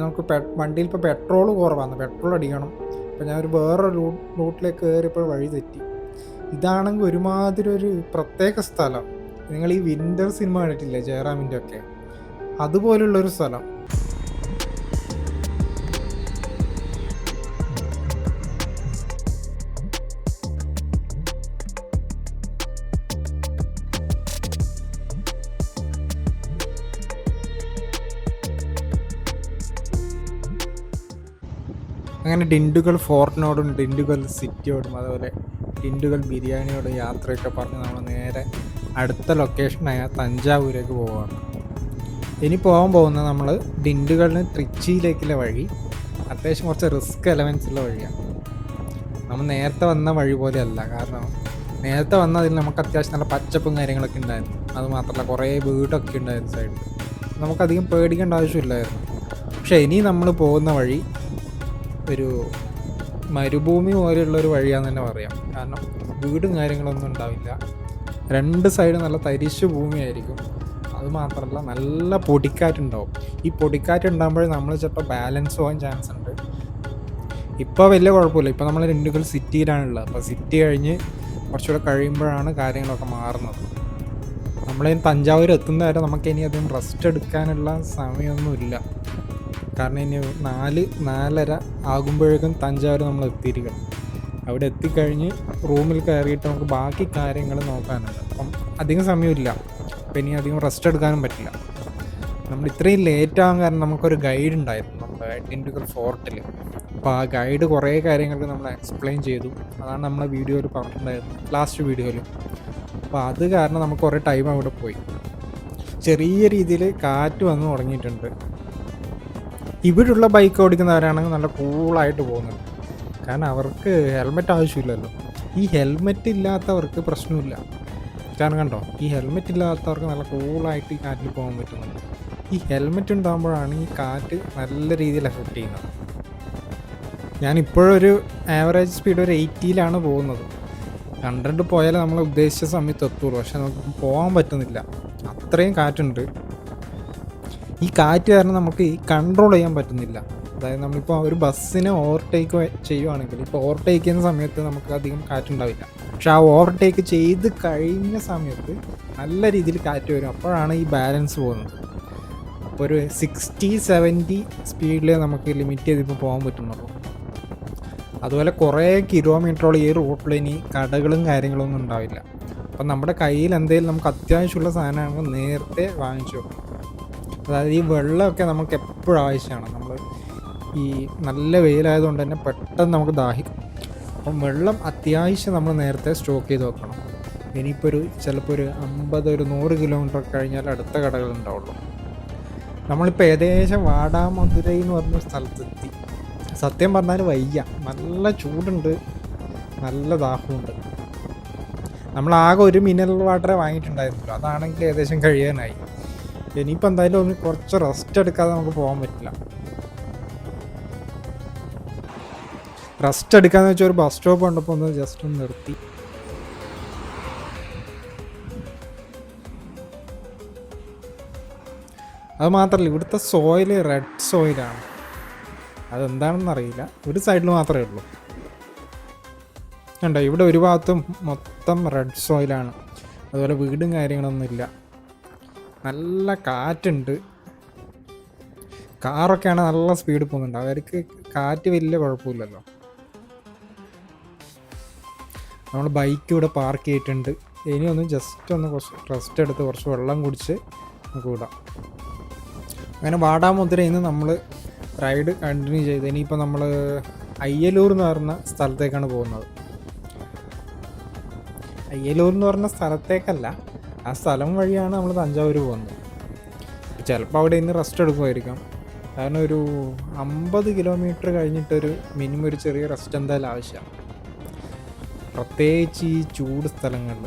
നമുക്ക് പെ വണ്ടിയിൽ ഇപ്പോൾ പെട്രോൾ കുറവാണ് പെട്രോൾ അടിക്കണം. അപ്പോൾ ഞാനൊരു ഒരു വേറെ റൂട്ട് റൂട്ടിലേക്ക് കയറിയപ്പോൾ വഴി തെറ്റി. ഇതാണെങ്കിൽ ഒരുമാതിരി ഒരു പ്രത്യേക സ്ഥലം. നിങ്ങൾ ഈ വിന്റർ സിനിമ കണ്ടിട്ടില്ലേ? ജയറാമിന്റെ ഒക്കെ അതുപോലുള്ളൊരു സ്ഥലം. അങ്ങനെ ഡിൻഡുകൾ ഫോർട്ടിനോടും ഡിൻഡുകൾ സിറ്റിയോടും അതുപോലെ ഡിൻഡുകൾ ബിരിയാണിയോടും യാത്രയൊക്കെ പറഞ്ഞ് നമ്മൾ നേരെ അടുത്ത ലൊക്കേഷനായ തഞ്ചാവൂരേക്ക് പോവുകയാണ് ഇനി പോകാൻ പോകുന്നത് നമ്മൾ ഡിൻഡുകളിന് ട്രിച്ചിയിലേക്കുള്ള വഴി. അത്യാവശ്യം കുറച്ച് റിസ്ക് എലമെൻസ് ഉള്ള വഴിയാണ്. നമ്മൾ നേരത്തെ വന്ന വഴി പോലെയല്ല. കാരണം നേരത്തെ വന്നതിൽ നമുക്ക് അത്യാവശ്യം നല്ല പച്ചപ്പും കാര്യങ്ങളൊക്കെ ഉണ്ടായിരുന്നു. അതുമാത്രമല്ല കുറേ വീടൊക്കെ ഉണ്ടായിരുന്നു സൈഡിൽ നമുക്കധികം പേടിക്കേണ്ട ആവശ്യമില്ലായിരുന്നു. പക്ഷേ ഇനി നമ്മൾ പോകുന്ന വഴി ഒരു മരുഭൂമി പോലെയുള്ള ഒരു വഴിയാന്ന് തന്നെ പറയാം. കാരണം വീടും കാര്യങ്ങളൊന്നും ഉണ്ടാവില്ല. രണ്ട് സൈഡ് നല്ല തരിശു ഭൂമിയായിരിക്കും. അതുമാത്രമല്ല നല്ല പൊടിക്കാറ്റുണ്ടാവും. ഈ പൊടിക്കാറ്റ് ഉണ്ടാകുമ്പോഴേ നമ്മൾ ചിലപ്പോൾ ബാലൻസ് പോകാൻ ചാൻസ് ഉണ്ട്. ഇപ്പോൾ വലിയ കുഴപ്പമില്ല. ഇപ്പോൾ നമ്മൾ രണ്ടുകൾ സിറ്റിയിലാണുള്ളത് അപ്പോൾ സിറ്റി കഴിഞ്ഞ് കുറച്ചുകൂടെ കഴിയുമ്പോഴാണ് കാര്യങ്ങളൊക്കെ മാറുന്നത്. നമ്മളിനി തഞ്ചാവൂർ എത്തുന്ന വരെ നമുക്ക് ഇനി അധികം റെസ്റ്റ് എടുക്കാനുള്ള സമയമൊന്നുമില്ല. കാരണം ഇനി നാല് നാലര ആകുമ്പോഴേക്കും തഞ്ചാവൂർ നമ്മൾ എത്തിയിരിക്കണം. അവിടെ എത്തിക്കഴിഞ്ഞ് റൂമിൽ കയറിയിട്ട് നമുക്ക് ബാക്കി കാര്യങ്ങൾ നോക്കാനുണ്ട്. അപ്പം അധികം സമയമില്ല. അപ്പം ഇനി അധികം റെസ്റ്റ് എടുക്കാനും പറ്റില്ല. നമ്മൾ ഇത്രയും ലേറ്റ് ആകാൻ കാരണം നമുക്കൊരു ഗൈഡ് ഉണ്ടായിരുന്നു നമ്മുടെ ഡിൻഡുക്കൽ ഫോർട്ടിൽ അപ്പോൾ ആ ഗൈഡ് കുറേ കാര്യങ്ങൾക്ക് നമ്മൾ എക്സ്പ്ലെയിൻ ചെയ്തു. അതാണ് നമ്മളെ വീഡിയോയിൽ പറഞ്ഞിട്ടുണ്ടായിരുന്നത്. ലാസ്റ്റ് വീഡിയോയിൽ അപ്പോൾ അത് കാരണം നമുക്ക് കുറേ ടൈം അവിടെ പോയി. ചെറിയ രീതിയിൽ കാറ്റ് വന്ന് തുടങ്ങിയിട്ടുണ്ട്. ഇവിടുള്ള ബൈക്ക് ഓടിക്കുന്നവരാണെങ്കിൽ നല്ല കൂളായിട്ട് പോകുന്നത്. കാരണം അവർക്ക് ഹെൽമെറ്റ് ആവശ്യമില്ലല്ലോ. ഈ ഹെൽമെറ്റ് ഇല്ലാത്തവർക്ക് പ്രശ്നമില്ല. കാരണം കണ്ടോ? ഈ ഹെൽമെറ്റ് ഇല്ലാത്തവർക്ക് നല്ല കൂളായിട്ട് ഈ കാറ്റിൽ പോകാൻ പറ്റുന്നുണ്ട്. ഈ ഹെൽമെറ്റ് ഉണ്ടാകുമ്പോഴാണ് ഈ കാറ്റ് നല്ല രീതിയിൽ എഫക്റ്റ് ചെയ്യുന്നത്. ഞാനിപ്പോഴൊരു ആവറേജ് സ്പീഡ് ഒരു എയ്റ്റിയിലാണ് പോകുന്നത്. കണ്ടിട്ട് പോയാൽ നമ്മൾ ഉദ്ദേശിച്ച സമയത്ത് എത്തുള്ളൂ. പക്ഷെ നമുക്ക് പോകാൻ പറ്റുന്നില്ല. അത്രയും കാറ്റുണ്ട്. ഈ കാറ്റ് കാരണം നമുക്ക് ഈ കൺട്രോൾ ചെയ്യാൻ പറ്റുന്നില്ല. അതായത് നമ്മളിപ്പോൾ ഒരു ബസ്സിനെ ഓവർടേക്ക് ചെയ്യുവാണെങ്കിൽ ഇപ്പോൾ ഓവർടേക്ക് ചെയ്യുന്ന സമയത്ത് നമുക്ക് അധികം കാറ്റുണ്ടാവില്ല പക്ഷെ ആ ഓവർടേക്ക് ചെയ്ത് കഴിഞ്ഞ സമയത്ത് നല്ല രീതിയിൽ കാറ്റ് വരും. അപ്പോഴാണ് ഈ ബാലൻസ് പോകുന്നത്. അപ്പോൾ ഒരു സിക്സ്റ്റി സെവന്റി സ്പീഡിൽ നമുക്ക് ലിമിറ്റ് ചെയ്തിപ്പോൾ പോകാൻ പറ്റുന്നുള്ളൂ. അതുപോലെ കുറേ കിലോമീറ്ററോളം ഈ റൂട്ടിൽ ഇനി കടകളും കാര്യങ്ങളൊന്നും ഉണ്ടാവില്ല. അപ്പം നമ്മുടെ കയ്യിൽ എന്തെങ്കിലും നമുക്ക് അത്യാവശ്യമുള്ള സാധനമാണെങ്കിൽ നേരത്തെ വാങ്ങിച്ചു വെക്കണം. അതായത് ഈ വെള്ളമൊക്കെ നമുക്ക് എപ്പോഴും ആവശ്യമാണ്. നമ്മൾ ഈ നല്ല വെയിലായതുകൊണ്ട് തന്നെ പെട്ടെന്ന് നമുക്ക് ദാഹിക്കും അപ്പം വെള്ളം അത്യാവശ്യം നമ്മൾ നേരത്തെ സ്റ്റോക്ക് ചെയ്ത് വെക്കണം. ഇനിയിപ്പോൾ ഒരു ചിലപ്പോൾ ഒരു അമ്പത് ഒരു നൂറ് കിലോമീറ്റർ കഴിഞ്ഞാൽ അടുത്ത കടകൾ ഉണ്ടാവുള്ളൂ. നമ്മളിപ്പോൾ ഏകദേശം വാടാമധുരൈ എന്ന് പറഞ്ഞ സ്ഥലത്തെത്തി. സത്യം പറഞ്ഞാൽ വയ്യ. നല്ല ചൂടുണ്ട്. നല്ല ദാഹമുണ്ട്. നമ്മളാകെ ഒരു മിനറൽ വാട്ടറേ വാങ്ങിയിട്ടുണ്ടായിരുന്നുള്ളൂ. അതാണെങ്കിൽ ഏകദേശം കഴിയാനായി. ഇനിയിപ്പോൾ എന്തായാലും ഒന്ന് കുറച്ച് റെസ്റ്റ് എടുക്കാതെ നമുക്ക് പോകാൻ പറ്റില്ല. റെസ്റ്റ് എടുക്കാന്ന് വെച്ചാൽ ഒരു ബസ് സ്റ്റോപ്പ് കണ്ടപ്പോൾ ഒന്ന് ജസ്റ്റ് ഒന്ന് നിർത്തി. അത് മാത്രമല്ല ഇവിടുത്തെ സോയിൽ റെഡ് സോയിലാണ് അതെന്താണെന്ന് അറിയില്ല. ഒരു സൈഡിൽ മാത്രമേ ഉള്ളൂ. കണ്ടോ? ഇവിടെ ഒരു ഭാഗത്തും മൊത്തം റെഡ് സോയിലാണ് അതുപോലെ വീടും കാര്യങ്ങളൊന്നും ഇല്ല. നല്ല കാറ്റുണ്ട്. കാറൊക്കെയാണ് നല്ല സ്പീഡിൽ പോകുന്നുണ്ട്. അവർക്ക് കാറ്റ് വലിയ കുഴപ്പമില്ലല്ലോ. നമ്മൾ ബൈക്ക് ഇവിടെ പാർക്ക് ചെയ്തിട്ടുണ്ട്. ഇനി ഒന്ന് ജസ്റ്റ് ഒന്ന് കുറച്ച് റെസ്റ്റ് എടുത്ത് കുറച്ച് വെള്ളം കുടിച്ച് നമുക്ക് വിടാം. അങ്ങനെ വാടാമുദ്രയിൽ നിന്ന് നമ്മൾ റൈഡ് കണ്ടിന്യൂ ചെയ്ത്. ഇനിയിപ്പോൾ നമ്മൾ അയ്യലൂർ എന്ന് പറഞ്ഞ സ്ഥലത്തേക്കാണ് പോകുന്നത്. അയ്യലൂർ എന്ന് പറഞ്ഞ സ്ഥലത്തേക്കല്ല ആ സ്ഥലം വഴിയാണ് നമ്മൾ തഞ്ചാവൂർ പോകുന്നത്. ചിലപ്പോൾ അവിടെ ഇന്ന് റെസ്റ്റ് എടുക്കുമായിരിക്കാം. കാരണം ഒരു അമ്പത് കിലോമീറ്റർ കഴിഞ്ഞിട്ടൊരു മിനിമം ഒരു ചെറിയ റെസ്റ്റ് എന്തായാലും ആവശ്യമാണ് പ്രത്യേകിച്ച് ഈ ചൂട് സ്ഥലങ്ങളിൽ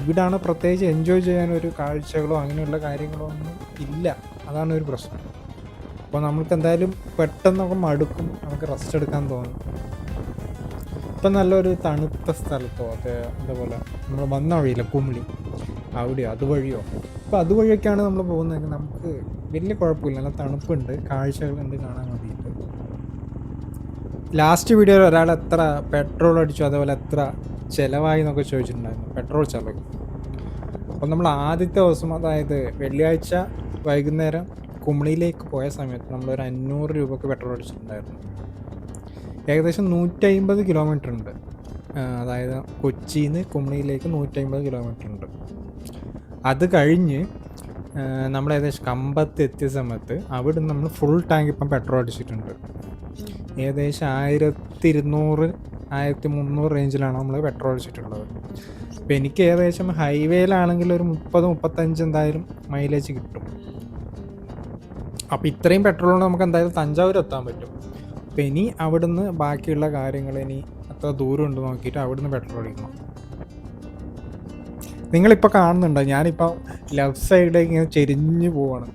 ഇവിടാണ് പ്രത്യേകിച്ച് എൻജോയ് ചെയ്യാനൊരു കാഴ്ചകളോ അങ്ങനെയുള്ള കാര്യങ്ങളോ ഒന്നും ഇല്ല. അതാണ് ഒരു പ്രശ്നം. അപ്പോൾ നമുക്ക് എന്തായാലും പെട്ടെന്നൊക്കെ മടുക്കും. നമുക്ക് റെസ്റ്റ് എടുക്കാൻ തോന്നും. ഇപ്പം നല്ലൊരു തണുത്ത സ്ഥലത്തോ അതേ അതേപോലെ നമ്മൾ വന്ന വഴിയില്ല കുമിളി. അവിടെയോ അതുവഴിയോ? അപ്പോൾ അതുവഴിയൊക്കെയാണ് നമ്മൾ പോകുന്നതെങ്കിൽ നമുക്ക് വലിയ കുഴപ്പമില്ല. നല്ല തണുപ്പുണ്ട്. കാഴ്ചകളുണ്ട് കാണാൻ വേണ്ടിയിട്ട്. ലാസ്റ്റ് വീഡിയോയിൽ ഒരാൾ എത്ര പെട്രോൾ അടിച്ചു അതേപോലെ എത്ര ചിലവായി എന്നൊക്കെ ചോദിച്ചിട്ടുണ്ടായിരുന്നു. പെട്രോൾ ചിലവ്. അപ്പോൾ നമ്മൾ ആദ്യത്തെ ദിവസം അതായത് വെള്ളിയാഴ്ച വൈകുന്നേരം കുമളിയിലേക്ക് പോയ സമയത്ത് നമ്മൾ ഒരു അഞ്ഞൂറ് രൂപക്ക് പെട്രോൾ അടിച്ചിട്ടുണ്ടായിരുന്നു. ഏകദേശം നൂറ്റി അമ്പത് കിലോമീറ്റർ ഉണ്ട്. അതായത് കൊച്ചിയിൽ നിന്ന് കുമളിയിലേക്ക് നൂറ്റമ്പത് കിലോമീറ്റർ ഉണ്ട് അത് കഴിഞ്ഞ് നമ്മൾ ഏകദേശം കമ്പത്ത് എത്തിയ സമയത്ത് അവിടെ നമ്മൾ ഫുൾ ടാങ്ക് ഇപ്പം പെട്രോൾ അടിച്ചിട്ടുണ്ട്. ഏകദേശം ആയിരത്തി ഇരുന്നൂറ് ആയിരത്തി മുന്നൂറ് റേഞ്ചിലാണ് നമ്മൾ പെട്രോൾ അടിച്ചിട്ടുള്ളത്. അപ്പോൾ എനിക്ക് ഏകദേശം ഹൈവേയിലാണെങ്കിൽ ഒരു മുപ്പത് മുപ്പത്തഞ്ച് എന്തായാലും മൈലേജ് കിട്ടും. അപ്പോൾ ഇത്രയും പെട്രോൾ നമുക്ക് എന്തായാലും തഞ്ചാവൂർ എത്താൻ പറ്റും. അപ്പോൾ ഇനി അവിടുന്ന് ബാക്കിയുള്ള കാര്യങ്ങൾ ഇനി എത്ര ദൂരം ഉണ്ട് നോക്കിയിട്ട് അവിടുന്ന് പെട്രോൾ അടിക്കണം. നിങ്ങളിപ്പോൾ കാണുന്നുണ്ടോ? ഞാനിപ്പോൾ ലെഫ്റ്റ് സൈഡിലേക്ക് ഇങ്ങനെ ചെരിഞ്ഞു പോവാണ്.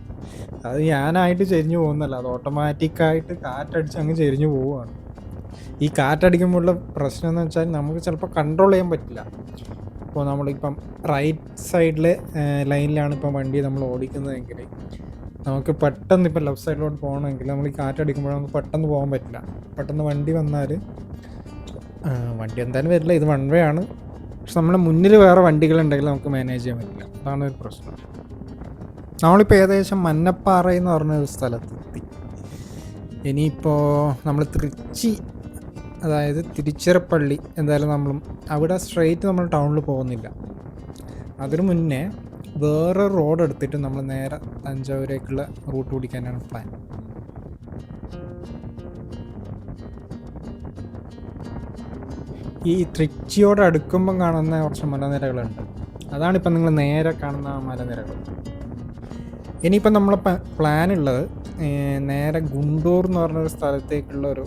അത് ഞാനായിട്ട് ചെരിഞ്ഞു പോകുന്നല്ല അത് ഓട്ടോമാറ്റിക്കായിട്ട് കാറ്റടിച്ച് അങ്ങ് ചെരിഞ്ഞു പോവുകയാണ് ഈ കാറ്റടിക്കുമ്പോഴുള്ള പ്രശ്നം എന്ന് വെച്ചാൽ നമുക്ക് ചിലപ്പോൾ കൺട്രോൾ ചെയ്യാൻ പറ്റില്ല. ഇപ്പോൾ നമ്മളിപ്പം റൈറ്റ് സൈഡിലെ ലൈനിലാണ് ഇപ്പം വണ്ടി നമ്മൾ ഓടിക്കുന്നതെങ്കിൽ നമുക്ക് പെട്ടെന്ന് ഇപ്പം ലെഫ്റ്റ് സൈഡിലോട്ട് പോകണമെങ്കിൽ നമ്മൾ ഈ കാറ്റടിക്കുമ്പോൾ നമുക്ക് പെട്ടെന്ന് പോകാൻ പറ്റില്ല. പെട്ടെന്ന് വണ്ടി വന്നാൽ വണ്ടി എന്തായാലും വരില്ല. ഇത് വൺ വേ ആണ്. പക്ഷെ നമ്മുടെ മുന്നിൽ വേറെ വണ്ടികളുണ്ടെങ്കിൽ നമുക്ക് മാനേജ് ചെയ്യാൻ പറ്റില്ല. അതാണ് ഒരു പ്രശ്നം. നമ്മളിപ്പോൾ ഏകദേശം മന്നപ്പാറ എന്ന് പറഞ്ഞ ഒരു സ്ഥലത്തെത്തി. ഇനിയിപ്പോൾ നമ്മൾ തൃച്ചി അതായത് തിരുച്ചിറപ്പള്ളി എന്തായാലും നമ്മളും അവിടെ സ്ട്രെയിറ്റ് നമ്മൾ ടൗണിൽ പോകുന്നില്ല. അതിനു മുന്നേ വേറെ റോഡ് എടുത്തിട്ട് നമ്മൾ നേരെ തഞ്ചാവൂരേക്കുള്ള റൂട്ട് പിടിക്കാനാണ് പ്ലാൻ ഈ തൃച്ചിയോട് അടുക്കുമ്പം കാണുന്ന കുറച്ച് മലനിരകളുണ്ട്. അതാണ് ഇപ്പം നിങ്ങൾ നേരെ കാണുന്ന മലനിരകൾ. ഇനിയിപ്പം നമ്മളെ പ്ലാൻ ഉള്ളത് നേരെ ഗുണ്ടൂർ എന്ന് പറഞ്ഞൊരു സ്ഥലത്തേക്കുള്ള ഒരു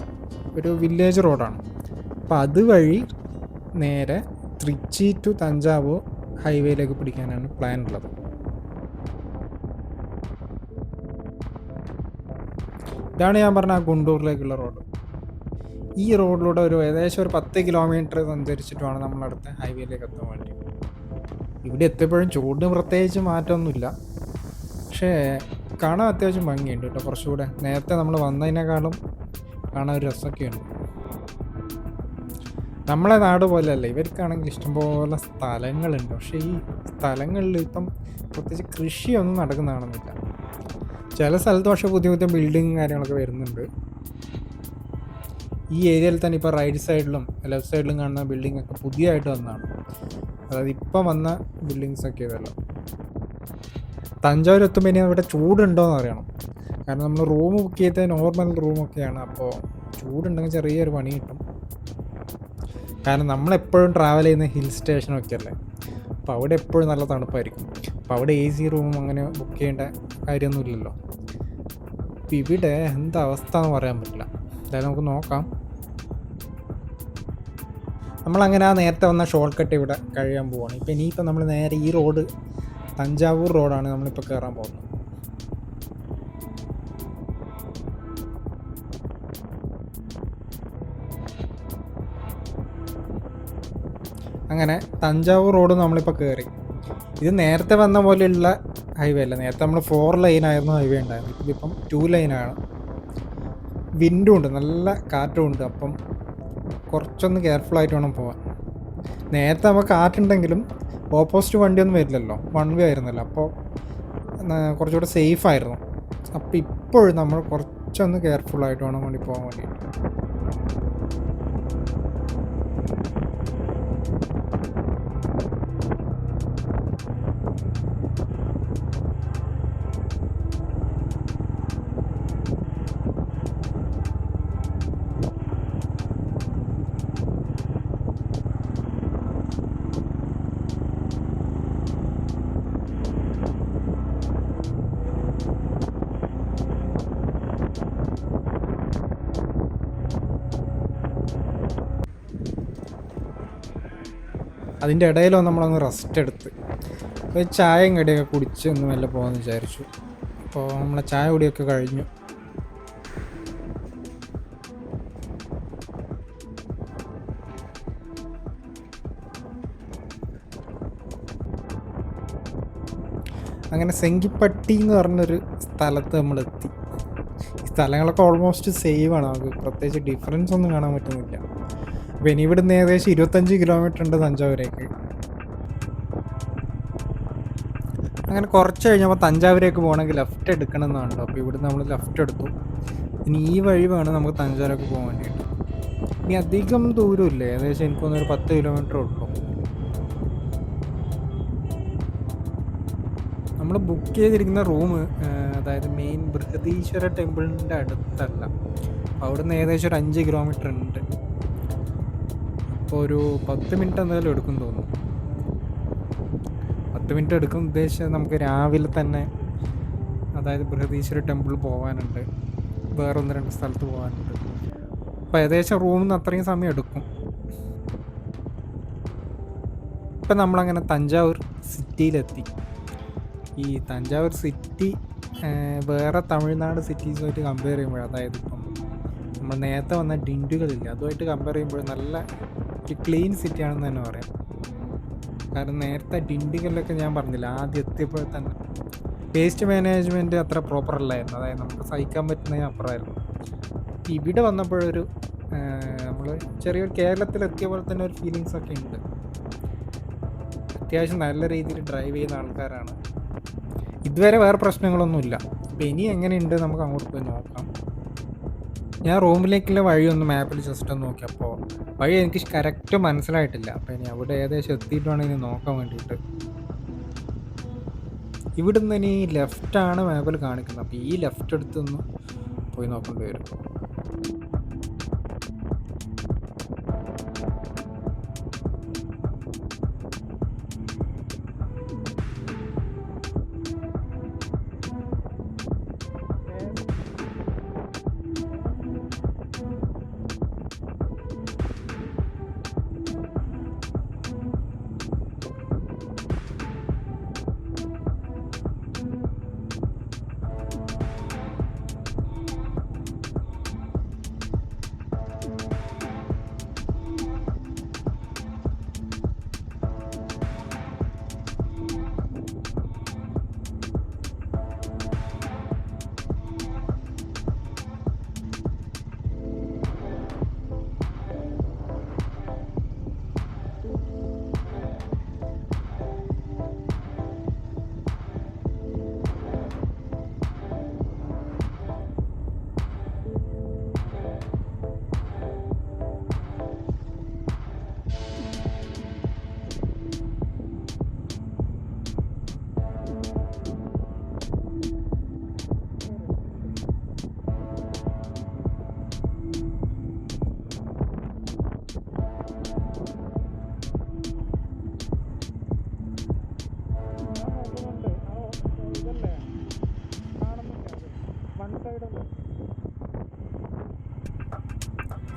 ഒരു വില്ലേജ് റോഡാണ് അപ്പോൾ അതുവഴി നേരെ തൃച്ചി ടു തഞ്ചാവൂർ ഹൈവേയിലേക്ക് പിടിക്കാനാണ് പ്ലാൻ ഉള്ളത്. ഇതാണ് ഞാൻ പറഞ്ഞ ആ ഗുണ്ടൂറിലേക്കുള്ള റോഡ് ഈ റോഡിലൂടെ ഒരു ഏകദേശം ഒരു പത്ത് കിലോമീറ്റർ നമ്മൾ അടുത്ത ഹൈവേയിലേക്ക് എത്താൻ വേണ്ടി. ഇവിടെ എത്തിയപ്പോഴും ചൂടിന് പ്രത്യേകിച്ച് മാറ്റമൊന്നുമില്ല. പക്ഷേ കാണാൻ അത്യാവശ്യം ഭംഗിയുണ്ട് കേട്ടോ. കുറച്ചുകൂടെ നേരത്തെ നമ്മൾ വന്നതിനേക്കാളും കാണാൻ ഒരു രസമൊക്കെയുണ്ട്. നമ്മളെ നാട് പോലെയല്ല ഇവർക്കാണെങ്കിൽ ഇഷ്ടംപോലെ സ്ഥലങ്ങളുണ്ട്. പക്ഷേ ഈ സ്ഥലങ്ങളിൽ ഇപ്പം പ്രത്യേകിച്ച് കൃഷിയൊന്നും നടക്കുന്നതാണെന്നില്ല. ചില സ്ഥലത്ത് പക്ഷേ പുതിയ പുതിയ ബിൽഡിങ് കാര്യങ്ങളൊക്കെ വരുന്നുണ്ട്. ഈ ഏരിയയിൽ തന്നെ ഇപ്പോൾ റൈറ്റ് സൈഡിലും ലെഫ്റ്റ് സൈഡിലും കാണുന്ന ബിൽഡിംഗ് ഒക്കെ പുതിയതായിട്ട് വന്നതാണ്. അതായത് ഇപ്പം വന്ന ബിൽഡിങ്സ് ഒക്കെ ഇതല്ല. തഞ്ചാവൂർ എത്തുമ്പോൾ ഇനി അവിടെ ചൂടുണ്ടോ എന്ന് അറിയണം. കാരണം നമ്മൾ റൂം ബുക്ക് ചെയ്ത നോർമൽ റൂമൊക്കെയാണ് അപ്പോൾ ചൂടുണ്ടെങ്കിൽ ചെറിയൊരു പണി കിട്ടും. കാരണം നമ്മളെപ്പോഴും ട്രാവൽ ചെയ്യുന്ന ഹിൽ സ്റ്റേഷനൊക്കെ അല്ലേ? അപ്പോൾ അവിടെ എപ്പോഴും നല്ല തണുപ്പായിരിക്കും. അപ്പോൾ അവിടെ എ സി റൂം അങ്ങനെ ബുക്ക് ചെയ്യേണ്ട കാര്യമൊന്നുമില്ലല്ലോ. അപ്പോൾ ഇവിടെ എന്താ അവസ്ഥ എന്ന് പറയാൻ പറ്റില്ല. എന്തായാലും നമുക്ക് നോക്കാം. നമ്മളങ്ങനെ ആ നേരത്തെ വന്ന ഷോർട്ട് കട്ട് ഇവിടെ കഴിയാൻ പോവാണ്. ഇപ്പം ഇനിയിപ്പോൾ നമ്മൾ നേരെ ഈ റോഡ് തഞ്ചാവൂർ റോഡാണ് നമ്മളിപ്പോൾ കയറാൻ പോകുന്നത്. അങ്ങനെ തഞ്ചാവൂർ റോഡ് നമ്മളിപ്പോൾ കയറി ഇത് നേരത്തെ വന്ന പോലെയുള്ള ഹൈവേ അല്ല. നേരത്തെ നമ്മൾ ഫോർ ലൈൻ ആയിരുന്നു ഹൈവേ ഉണ്ടായിരുന്നത്. ഇതിപ്പം ടു ലൈനാണ് വിൻഡും ഉണ്ട് നല്ല കാറ്റും ഉണ്ട്. അപ്പം കുറച്ചൊന്ന് കെയർഫുൾ ആയിട്ട് വേണം പോകാൻ നേരത്തെ നമുക്ക് കാറ്റുണ്ടെങ്കിലും ഓപ്പോസിറ്റ് വണ്ടിയൊന്നും വരില്ലല്ലോ. വൺ വേ ആയിരുന്നല്ലോ. അപ്പോൾ കുറച്ചുകൂടെ സേഫ് ആയിരുന്നു. അപ്പോൾ ഇപ്പോഴും നമ്മൾ കുറച്ചൊന്ന് കെയർഫുൾ ആയിട്ട് വേണം വേണ്ടി പോകാൻ വേണ്ടി അതിന്റെ ഇടയിലോ നമ്മളൊന്ന് റെസ്റ്റ് എടുത്ത് അപ്പോൾ ചായയും കടിയൊക്കെ കുടിച്ച് ഒന്ന് മെല്ലെ പോകാമെന്ന് വിചാരിച്ചു. അപ്പോൾ നമ്മളെ ചായ കുടിയൊക്കെ കഴിഞ്ഞു. അങ്ങനെ സെങ്കിപ്പട്ടി എന്ന് പറഞ്ഞൊരു സ്ഥലത്ത് നമ്മൾ എത്തി. ഈ സ്ഥലങ്ങളൊക്കെ ഓൾമോസ്റ്റ് സെയിം ആണ്. നമുക്ക് പ്രത്യേകിച്ച് ഡിഫറൻസ് ഒന്നും കാണാൻ പറ്റുന്നില്ല. അപ്പോൾ ഇനി ഇവിടുന്ന് ഏകദേശം ഇരുപത്തഞ്ച് കിലോമീറ്റർ ഉണ്ട് തഞ്ചാവൂരേക്ക്. അങ്ങനെ കുറച്ച് കഴിഞ്ഞപ്പോൾ തഞ്ചാവൂരേക്ക് പോകണമെങ്കിൽ ലെഫ്റ്റ് എടുക്കണം എന്നുണ്ട് അപ്പോൾ ഇവിടുന്ന് നമ്മൾ ലെഫ്റ്റ് എടുത്തു. ഇനി ഈ വഴി വേണം നമുക്ക് തഞ്ചാവൂരേക്ക് പോകാൻ വേണ്ടിയിട്ട്. ഇനി അധികം ദൂരമില്ല ഏകദേശം എനിക്കൊന്നൊരു പത്ത് കിലോമീറ്റർ ഉള്ളൂ. നമ്മൾ ബുക്ക് ചെയ്തിരിക്കുന്ന റൂം അതായത് മെയിൻ ബൃഹദീശ്വര ടെമ്പിളിന്റെ അടുത്തല്ല. അവിടുന്ന് ഏകദേശം ഒരു അഞ്ച് കിലോമീറ്റർ ഉണ്ട്. അപ്പോൾ ഒരു പത്ത് മിനിറ്റ് എന്തായാലും എടുക്കും തോന്നുന്നു. പത്ത് മിനിറ്റ് എടുക്കും ഉദ്ദേശിച്ചത് നമുക്ക് രാവിലെ തന്നെ അതായത് ബൃഹദീശ്വര ടെമ്പിൾ പോകാനുണ്ട് വേറെ ഒന്ന് രണ്ട് സ്ഥലത്ത് പോകാനുണ്ട് അപ്പോൾ ഏകദേശം റൂമിൽ നിന്ന് അത്രയും സമയം എടുക്കും. ഇപ്പം നമ്മളങ്ങനെ തഞ്ചാവൂർ സിറ്റിയിലെത്തി. ഈ തഞ്ചാവൂർ സിറ്റി വേറെ തമിഴ്നാട് സിറ്റീസുമായിട്ട് കമ്പയർ ചെയ്യുമ്പോൾ അതായത് ഇപ്പം നമ്മൾ നേരത്തെ വന്ന ഡിൻഡുകളില്ല അതുമായിട്ട് കമ്പയർ ചെയ്യുമ്പോൾ നല്ല ഒരു ക്ലീൻ സിറ്റി ആണെന്ന് തന്നെ പറയാം. കാരണം നേരത്തെ ഡിൻഡികളിലൊക്കെ ഞാൻ പറഞ്ഞില്ല ആദ്യം എത്തിയപ്പോൾ തന്നെ വേസ്റ്റ് മാനേജ്മെന്റ് അത്ര പ്രോപ്പർ അല്ലായിരുന്നു. അതായത് നമുക്ക് സഹിക്കാൻ പറ്റുന്നതിന് അപ്പുറമായിരുന്നു. ഇവിടെ വന്നപ്പോഴൊരു നമ്മൾ ചെറിയൊരു കേരളത്തിലെത്തിയ പോലെ തന്നെ ഒരു ഫീലിങ്സ് ഒക്കെ ഉണ്ട്. അത്യാവശ്യം നല്ല രീതിയിൽ ഡ്രൈവ് ചെയ്യുന്ന ആൾക്കാരാണ്. ഇതുവരെ വേറെ പ്രശ്നങ്ങളൊന്നുമില്ല. അപ്പം ഇനി എങ്ങനെയുണ്ട് നമുക്ക് അങ്ങോട്ട് പോയി നോക്കാം. ഞാൻ റൂമിലേക്കുള്ള വഴി ഒന്ന് മാപ്പിൽ ജസ്റ്റ് ഒന്ന് നോക്കി അപ്പോൾ വഴി എനിക്ക് കറക്റ്റ് മനസ്സിലായിട്ടില്ല. അപ്പം ഇനി അവിടെ ഏകദേശം എത്തിയിട്ട് വേണം ഇനി നോക്കാൻ വേണ്ടിയിട്ട്. ഇവിടുന്ന് ഇനി ലെഫ്റ്റാണ് മാപ്പിൽ കാണിക്കുന്നത്. അപ്പോൾ ഈ ലെഫ്റ്റ് എടുത്തൊന്ന് പോയി നോക്കേണ്ടി വരും.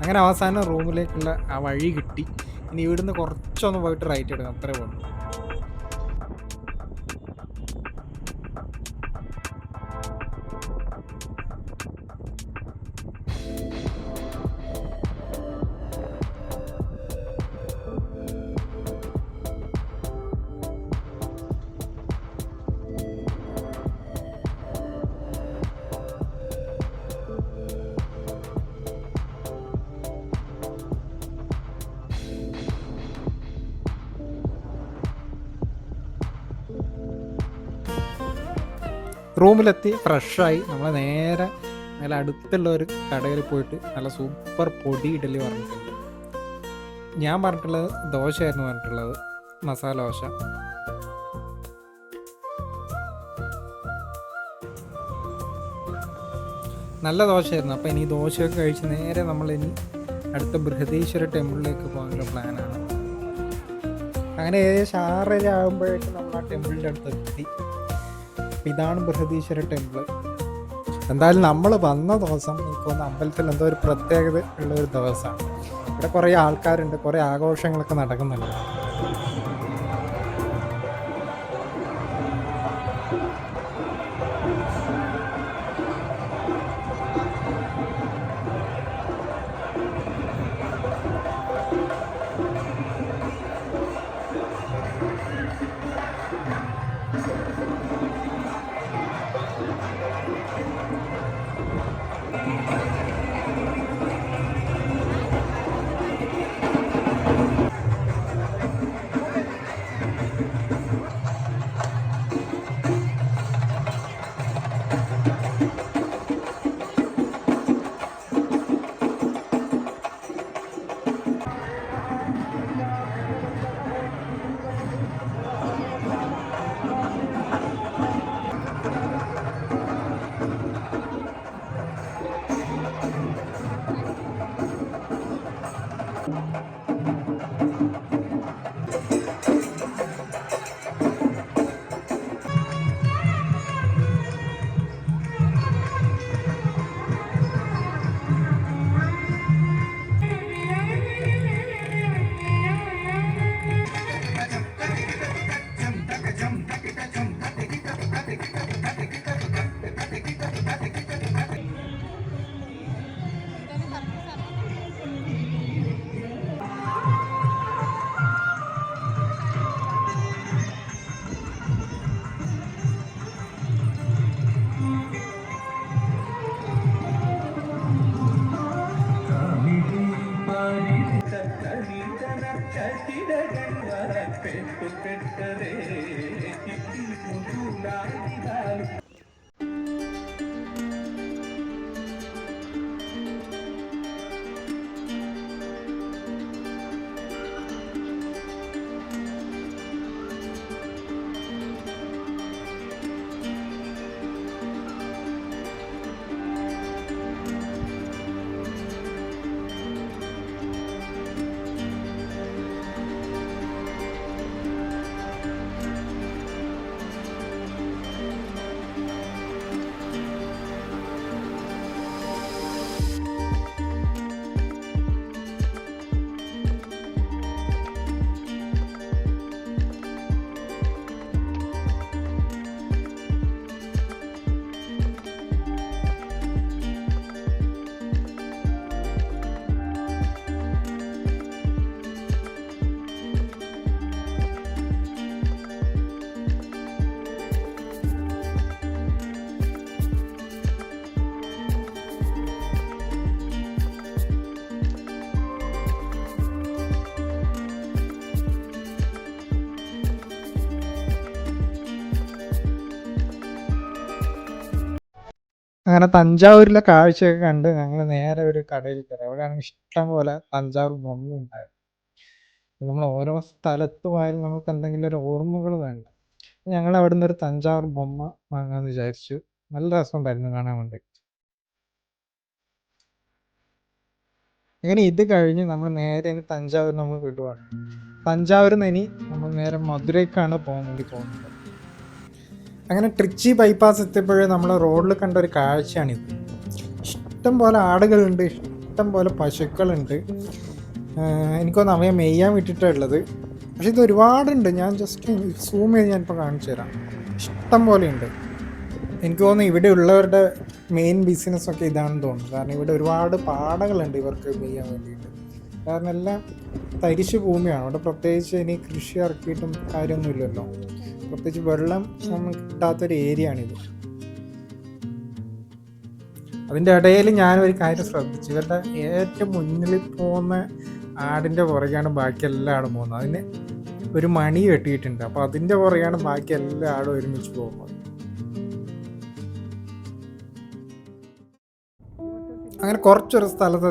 അങ്ങനെ അവസാനം റൂമിലേക്കുള്ള ആ വഴി കിട്ടി. ഇനി ഇവിടുന്ന് കുറച്ചൊന്ന് പോയിട്ട് റൈറ്റ് എടുക്കാം. അത്രേ ഉള്ളൂ. റൂമിലെത്തി ഫ്രഷായി നമ്മൾ നേരെ നല്ല അടുത്തുള്ള ഒരു കടയിൽ പോയിട്ട് നല്ല സൂപ്പർ പൊടി ഇഡലി പറഞ്ഞിട്ടുണ്ട് ഞാൻ പറഞ്ഞിട്ടുള്ളത് ദോശയായിരുന്നു പറഞ്ഞിട്ടുള്ളത് മസാല ദോശ. നല്ല ദോശയായിരുന്നു. അപ്പോൾ ഇനി ദോശയൊക്കെ കഴിച്ച് നേരെ നമ്മൾ ഇനി അടുത്ത ബൃഹദീശ്വര ടെമ്പിളിലേക്ക് പോകാനുള്ള പ്ലാനാണ്. അങ്ങനെ ഏകദേശം ആറര ആകുമ്പോഴേക്കും നമ്മൾ ആ ടെമ്പിളിന്റെ അടുത്ത് എത്തി ഇതാണ് ബൃഹദീശ്വര ടെമ്പിൾ. എന്തായാലും നമ്മൾ വന്ന ദിവസം എനിക്ക് തോന്നുന്നു അമ്പലത്തിൽ എന്തോ ഒരു പ്രത്യേകത ഉള്ള ഒരു ദിവസമാണ്. ഇവിടെ കുറേ ആൾക്കാരുണ്ട് കുറേ ആഘോഷങ്ങളൊക്കെ നടക്കുന്നുണ്ട്. അങ്ങനെ തഞ്ചാവൂരിലെ കാഴ്ചയൊക്കെ കണ്ട് ഞങ്ങൾ നേരെ ഒരു കടയിൽ കയറി. അവിടെയാണെങ്കിൽ ഇഷ്ടം പോലെ തഞ്ചാവൂർ ബൊമ്മ ഉണ്ടായിരുന്നു നമ്മൾ ഓരോ സ്ഥലത്ത് പോയാലും നമുക്ക് എന്തെങ്കിലും ഒരു ഓർമ്മകൾ വേണ്ട. ഞങ്ങൾ അവിടെ നിന്ന് ഒരു തഞ്ചാവൂർ ബൊമ്മ വാങ്ങാമെന്ന് വിചാരിച്ചു. നല്ല രസമുണ്ടായിരുന്നു കാണാൻ വേണ്ടി. അങ്ങനെ ഇത് കഴിഞ്ഞ് നമ്മൾ നേരെ ഇനി തഞ്ചാവൂർ നമ്മൾ വിടുവാണ് തഞ്ചാവൂരിൽ നിന്ന് ഇനി നമ്മൾ നേരെ മധുരയ്ക്കാണ് പോകാൻ വേണ്ടി പോകുന്നത്. അങ്ങനെ ട്രിച്ചി ബൈപ്പാസ് എത്തിയപ്പോഴേ നമ്മൾ റോഡിൽ കണ്ട ഒരു കാഴ്ചയാണിത് ഇഷ്ടം പോലെ ആടുകളുണ്ട് ഇഷ്ടം പോലെ പശുക്കളുണ്ട്. എനിക്കൊന്ന് അവയെ മെയ്യാൻ വിട്ടിട്ടുള്ളത് പക്ഷെ ഇത് ഒരുപാടുണ്ട്. ഞാൻ ജസ്റ്റ് സൂം ചെയ്ത് ഞാനിപ്പോൾ കാണിച്ചു തരാം. ഇഷ്ടം പോലെ ഉണ്ട് എനിക്ക് തോന്നുന്നു ഇവിടെ ഉള്ളവരുടെ മെയിൻ ബിസിനസ്സൊക്കെ ഇതാണെന്ന് തോന്നുന്നു. കാരണം ഇവിടെ ഒരുപാട് പാടകളുണ്ട് ഇവർക്ക് മെയ്യാൻ വേണ്ടിയിട്ട്. കാരണം എല്ലാം തരിശ് ഭൂമിയാണ്. അവിടെ പ്രത്യേകിച്ച് ഇനി കൃഷി ഇറക്കിയിട്ടും കാര്യമൊന്നുമില്ലല്ലോ പ്രത്യേകിച്ച് വെള്ളം നമുക്ക് കിട്ടാത്തൊരു ഏരിയ ആണിത് അതിന്റെ ഇടയിൽ ഞാനൊരു കാര്യം ശ്രദ്ധിച്ചു. ഇവരുടെ ഏറ്റവും മുന്നിൽ പോകുന്ന ആടിന്റെ പുറകെയാണ് ബാക്കി എല്ലാ ആടും പോകുന്നത്. അതിന് ഒരു മണി കെട്ടിയിട്ടുണ്ട്. അപ്പോൾ അതിന്റെ പുറകെയാണ് ബാക്കി എല്ലാ ആടും ഒരുമിച്ച് പോകുന്നത്. അങ്ങനെ കുറച്ചൊരു സ്ഥലത്ത്